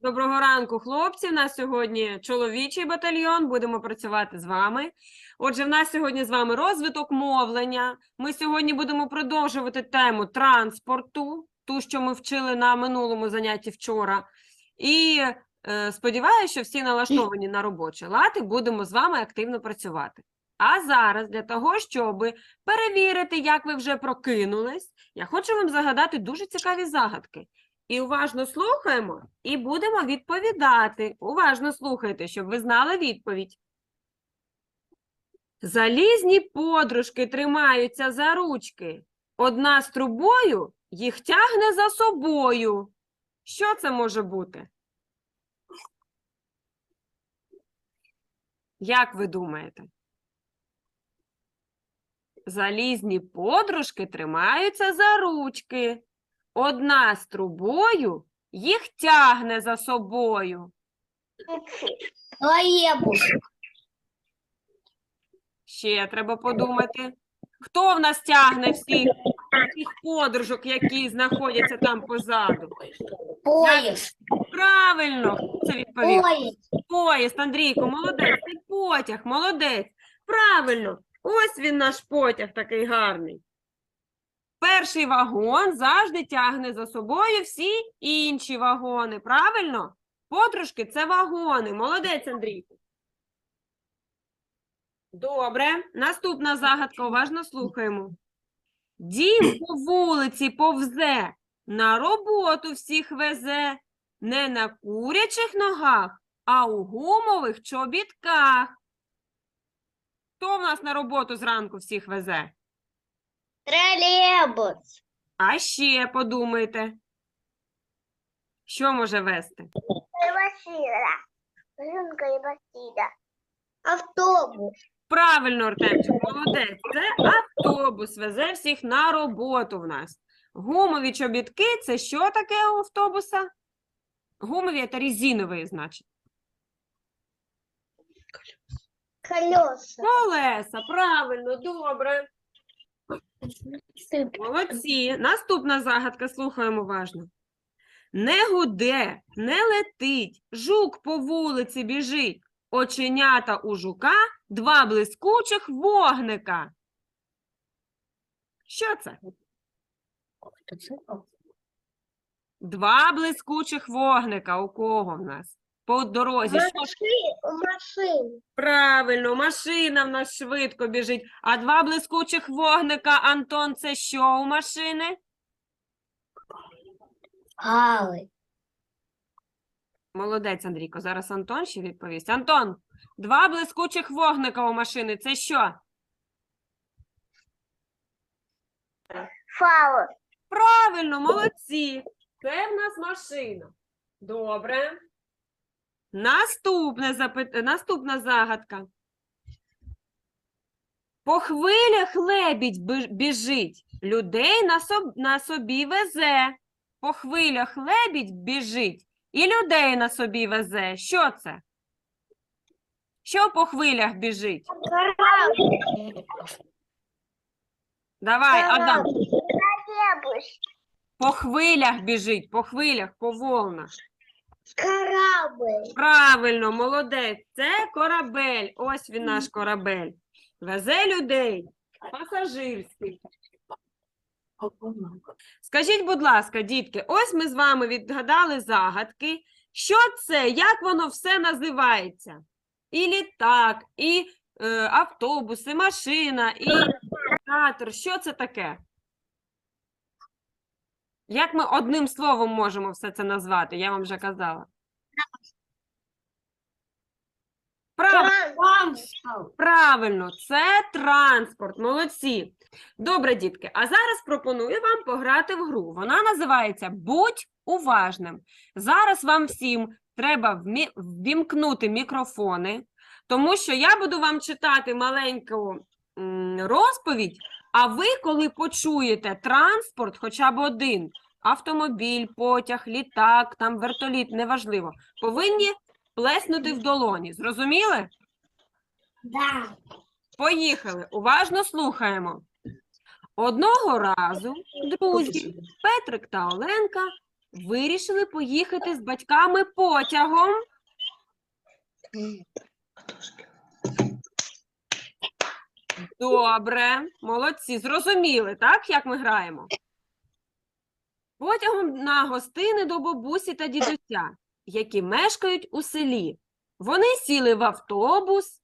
Доброго ранку, хлопці. У нас сьогодні чоловічий батальйон. Будемо працювати з вами. Отже, в нас сьогодні з вами розвиток мовлення. Ми сьогодні будемо продовжувати тему транспорту, ту, що ми вчили на минулому занятті вчора. І е, сподіваюся, що всі налаштовані на робочі лад і будемо з вами активно працювати. А зараз для того, щоб перевірити, як ви вже прокинулись, я хочу вам загадати дуже цікаві загадки. І уважно слухаємо і будемо відповідати. Уважно слухайте, щоб ви знали відповідь. Залізні подружки тримаються за ручки. Одна з трубою їх тягне за собою. Що це може бути? Як ви думаєте? Залізні подружки тримаються за ручки. Одна з трубою їх тягне за собою. Троллейбус. Ще треба подумати. Хто в нас тягне всіх, всіх подружок, які знаходяться там позаду? Поезд. Правильно, хто це відповів. Поезд. Поїзд, Андрійко, молодець, це потяг, молодець. Правильно, ось він наш потяг такий гарний. Перший вагон завжди тягне за собою всі інші вагони. Правильно? Подружки це вагони. Молодець, Андрійко. Добре. Наступна загадка. Уважно слухаємо. Дім по вулиці повзе, на роботу всіх везе, не на курячих ногах, а у гумових чобітках. Хто в нас на роботу зранку всіх везе? Троллейбус. А ще подумайте. Що може вести? Машина. Машинка и машина. Автобус. Правильно, Артемчик, молодець. Це автобус везе всіх на роботу в нас. Гумові чобітки це що таке у автобуса? Гумові це резинові, значить. Колеса. Колеса, правильно, добре. Молодці. Наступна загадка, слухаємо уважно. Не гуде, не летить, жук по вулиці біжить, оченята у жука, два блискучих вогника. Що це? Два блискучих вогника. У кого в нас? По дорозі. Що ж Машин. Правильно, машина в нас швидко біжить. А два блискучих вогника, Антон, це що у машини? Галы. Молодець, Андрійко. Зараз Антон ще відповість. Антон, два блискучих вогника у машини. Це що? Фау. Правильно, молодці. Це в нас машина. Добре. Наступне запит... Наступна загадка. По хвилях лебідь біжить, людей на, соб... на собі везе. По хвилях лебідь біжить і людей на собі везе. Що це? Що по хвилях біжить? Давай, Адам. По хвилях біжить, по хвилях, по волнах. Корабль. Правильно, молодець. Це корабель. Ось він наш корабель. Везе людей. Пасажирський. Скажіть, будь ласка, дітки, ось ми з вами відгадали загадки. Що це? Як воно все називається? І літак, і е, автобус, і машина, і театр. Що це таке? Як ми одним словом можемо все це назвати? Я вам вже казала. Правильно. Правильно, це транспорт. Молодці. Добре, дітки. А зараз пропоную вам пограти в гру. Вона називається Будь уважним. Зараз вам всім треба ввімкнути мікрофони, тому що я буду вам читати маленьку розповідь, а ви, коли почуєте транспорт, хоча б один, автомобіль, потяг, літак, там вертоліт, неважливо, повинні плеснути в долоні. Зрозуміли? Да. Поїхали. Уважно слухаємо. Одного разу друзі Петрик та Оленка вирішили поїхати з батьками потягом. Добре, молодці. Зрозуміли, так, як ми граємо? Потягом на гостини до бабусі та дідуся, які мешкають у селі. Вони сіли в автобус.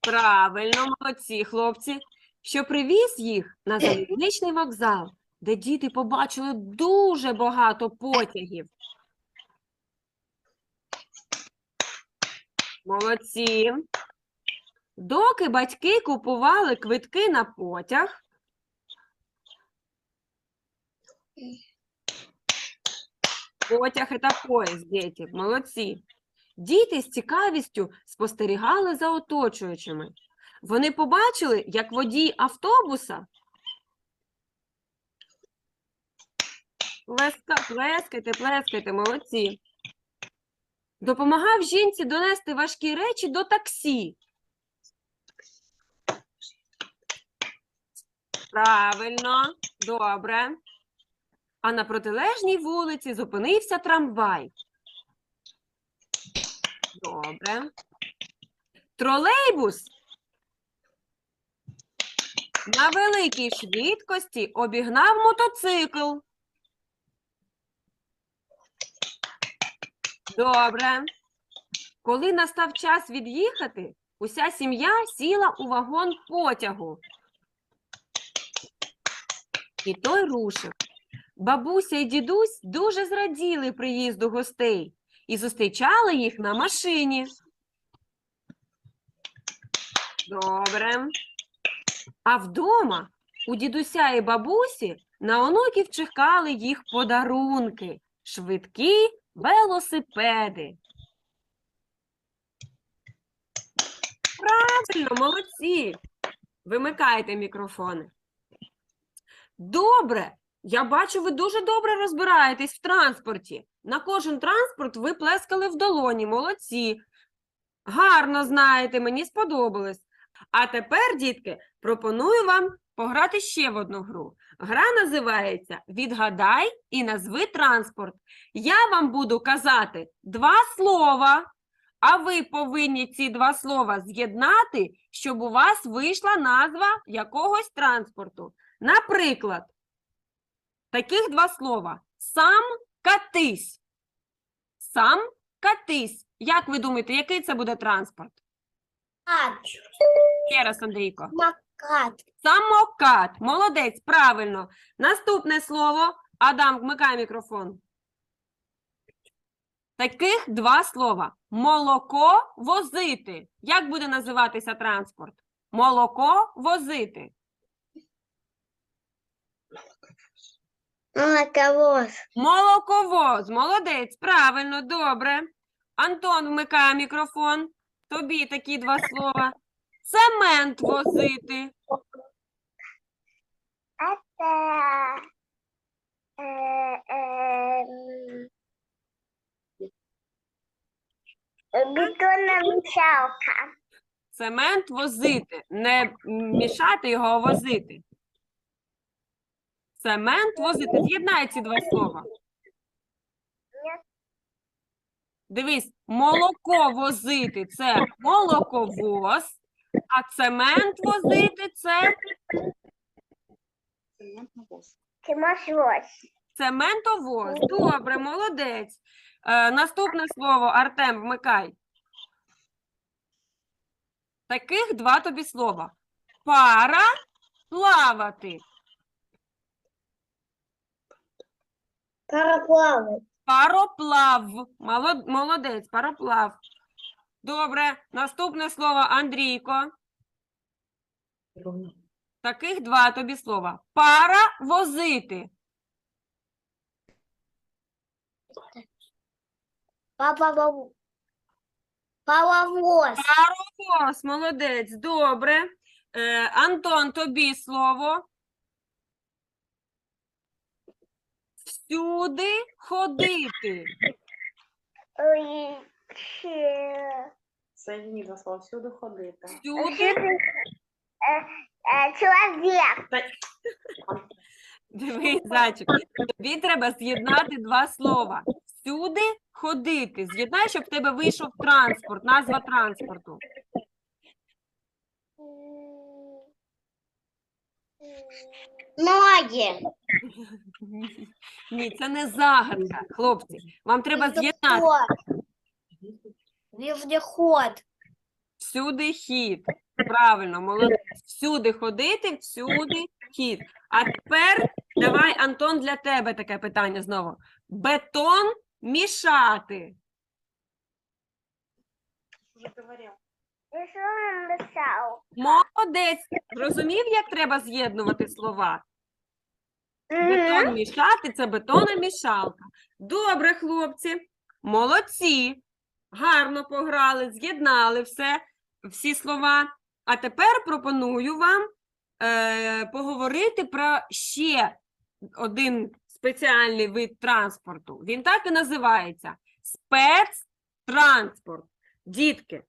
Правильно, молодці, хлопці, що привіз їх на залізничний вокзал, де діти побачили дуже багато потягів. Молодці. Доки батьки купували квитки на потяг, потяг – це поїзд, діти, молодці. Діти з цікавістю спостерігали за оточуючими. Вони побачили, як водій автобуса Плеска, плескайте, плескайте, молодці. Допомагав жінці донести важкі речі до таксі. Правильно, добре. А на протилежній вулиці зупинився трамвай. Добре. Тролейбус на великій швидкості обігнав мотоцикл. Добре. Коли настав час від'їхати, уся сім'я сіла у вагон потягу. І той рушив. Бабуся і дідусь дуже зраділи приїзду гостей і зустрічали їх на машині. Добре. А вдома у дідуся і бабусі на онуків чекали їх подарунки, швидкі велосипеди. Правильно, молодці. Вимикайте мікрофони. Добре. Я бачу, ви дуже добре розбираєтесь в транспорті. На кожен транспорт ви плескали в долоні. Молодці. Гарно знаєте, мені сподобалось. А тепер, дітки, пропоную вам пограти ще в одну гру. Гра називається Відгадай і назви транспорт. Я вам буду казати два слова, а ви повинні ці два слова з'єднати, щоб у вас вийшла назва якогось транспорту. Наприклад, таких два слова: сам катись. Сам катись. Як ви думаєте, який це буде транспорт? Ще раз, Андрійко. Макат. Самокат. Молодець, правильно. Наступне слово. Адам, вмикай мікрофон. Таких два слова. Молоко возити. Як буде називатися транспорт? Молоко возити. Молоковоз. Молоковоз. Молодець, правильно, добре. Антон вмикає мікрофон. Тобі такі два слова. Цемент возити. Это э, эм, бетономешалка. Цемент возити. Не мішати його, а возити. Цемент возити. З'єднай ці два слова. Дивись, молоко возити це молоковоз, а цемент возити це Тимошвоз. цементовоз. Добре, молодець. Е, наступне слово, Артем, вмикай. Таких два тобі слова. Пара плавати. Пароплавы. Пароплав. Молод- Молодець, пароплав. Добре. Наступне слово Андрійко. Таких два тобі слова. Пара возити. Папа. Паровоз. Паровоз, молодець. Добре. Е, Антон, тобі слово. Всюди ходити. Ой, Соедини два всюди ходити. Всюди. Э, э, Дивись, зайчик, тобі треба з'єднати два слова. Всюди ходити. З'єднай, щоб в тебе вийшов транспорт, назва транспорту. Ноги. Ні, Ні, це не загадка, хлопці. Вам треба з'єднати Вездеход. всюди хід. Правильно, молодець. Всюди ходити, всюди хід. А тепер давай, Антон, для тебе таке питання знову. Бетон мішати. Молодець. Зрозумів, як треба з'єднувати слова? Бетон мішати це бетономішалка. Добре, хлопці. Молодці. Гарно пограли, з'єднали все, всі слова. А тепер пропоную вам е, поговорити про ще один спеціальний вид транспорту. Він так і називається спецтранспорт. Дітки,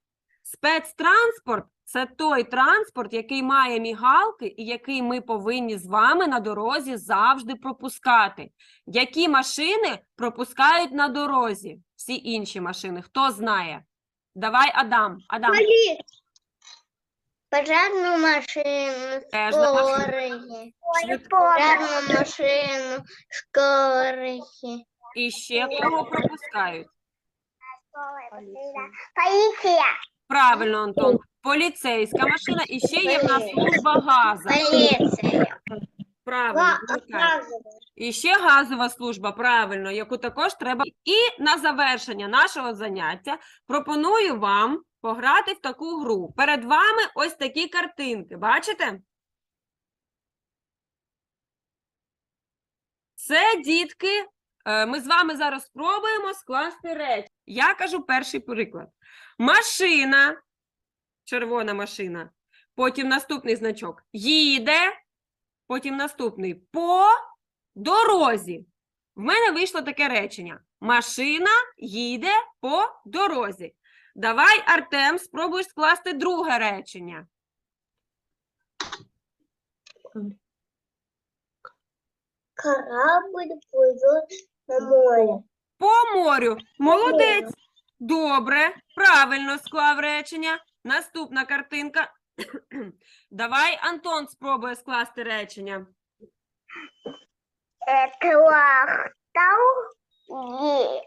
спецтранспорт це той транспорт, який має мігалки і який ми повинні з вами на дорозі завжди пропускати. Які машини пропускають на дорозі? Всі інші машини. Хто знає? Давай, Адам. Адам, Пожарну машину, Теж на скорої. Пожарну машину, скорої. І ще кого пропускають? Поліція. Правильно, Антон. Поліцейська машина і ще є в нас служба газу. Поліція. Правильно, вмикай. І ще газова служба, правильно, яку також треба. І на завершення нашого заняття пропоную вам пограти в таку гру. Перед вами ось такі картинки. Бачите? Це дітки. Е, Ми з вами зараз спробуємо скласти речі. Я кажу перший приклад. Машина, червона машина. Потім наступний значок. Їде. Потім наступний по дорозі. В мене вийшло таке речення: машина їде по дорозі. Давай, Артем, спробуєш скласти друге речення. Корабль плывет на море. По морю. Молодець. Добре, правильно склав речення. Наступна картинка. Давай, Антон, спробує скласти речення. Трактор е-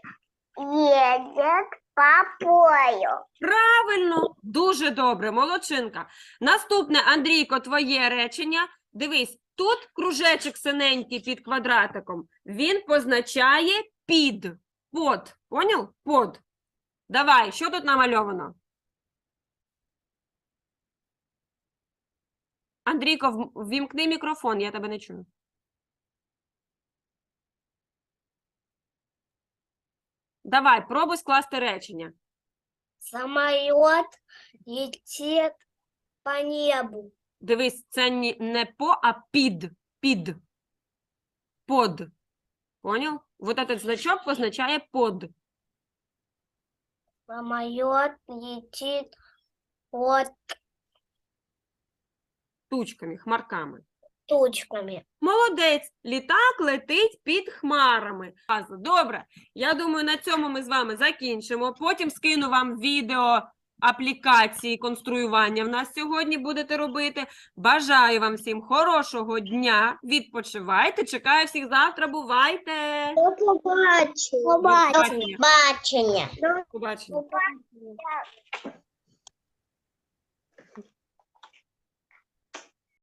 едет по полю. Правильно, дуже добре, молодчинка. Наступне, Андрійко, твоє речення. Дивись, тут кружечок синенький під квадратиком. Він позначає під. Под. Поняв? Под. Давай, що тут намальовано? Андрійко, ввімкни мікрофон, я тебе не чую. Давай, пробуй скласти речення. Самолет летит по небу. Дивись, це не по, а під. Під. Под. Понял? Вот этот значок позначає под. Самолет летит под Тучками, хмарками. тучками. Молодець. Літак летить під хмарами. Добре. Я думаю, на цьому ми з вами закінчимо. Потім скину вам відео аплікації конструювання в нас сьогодні будете робити. Бажаю вам всім хорошого дня. Відпочивайте. Чекаю всіх завтра. Бувайте. До побачення. побачення. Побачення. До Побачення.